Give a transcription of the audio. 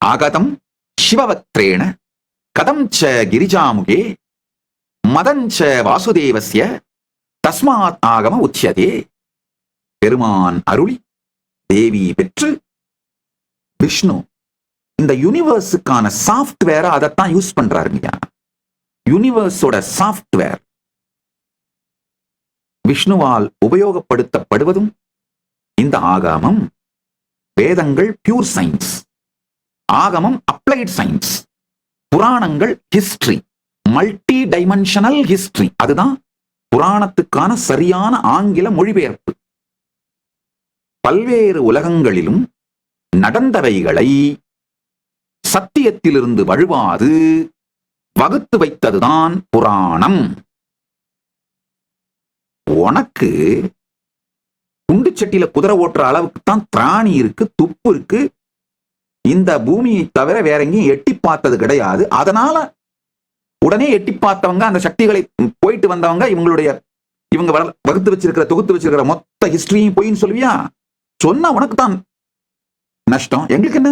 ஆகதம் சிவவக்திரேண கதம் ச கிரிஜாமுகே மதஞ்ச வாசுதேவசிய தஸ்மாத் ஆகம உச்சியதே பெருமான் அருளி தேவி பெற்று விஷ்ணு இந்த யூனிவர்ஸுக்கான சாஃப்ட்வேரை அதைத்தான் யூஸ் பண்றாருங்கய்யா யூனிவர்ஸோட சாஃப்ட்வேர் விஷ்ணுவால் உபயோகப்படுத்தப்படுவதும் இந்த ஆகாமம். வேதங்கள் பியூர் சயின்ஸ் ஆகமம் அப்ளைட் சயின்ஸ் புராணங்கள் ஹிஸ்டரி மல்டி டைமென்ஷனல் ஹிஸ்டரி அதுதான் புராணத்துக்கான சரியான ஆங்கில மொழிபெயர்ப்பு. பல்வேறு உலகங்களிலும் நடந்தவைகளை சத்தியத்திலிருந்து வழுவாது வகுத்து வைத்ததுதான் புராணம். உனக்கு குண்டுச்சட்டியில குதிரை ஓட்டுற அளவுக்கு தான் திராணி இருக்கு துப்பு இருக்கு இந்த பூமியை தவிர வேற எங்கேயும் எட்டி பார்த்தது கிடையாது. அதனால உடனே எட்டி பார்த்தவங்க அந்த சக்திகளை போயிட்டு வந்தவங்க இவங்களுடைய இவங்க வர- வகுத்து வச்சிருக்கிற தொகுத்து வச்சிருக்கிற மொத்த ஹிஸ்டரியும் பொய்ன்னு சொல்லுவியா? சொன்னா உனக்கு தான் நஷ்டம். எங்களுக்கு என்ன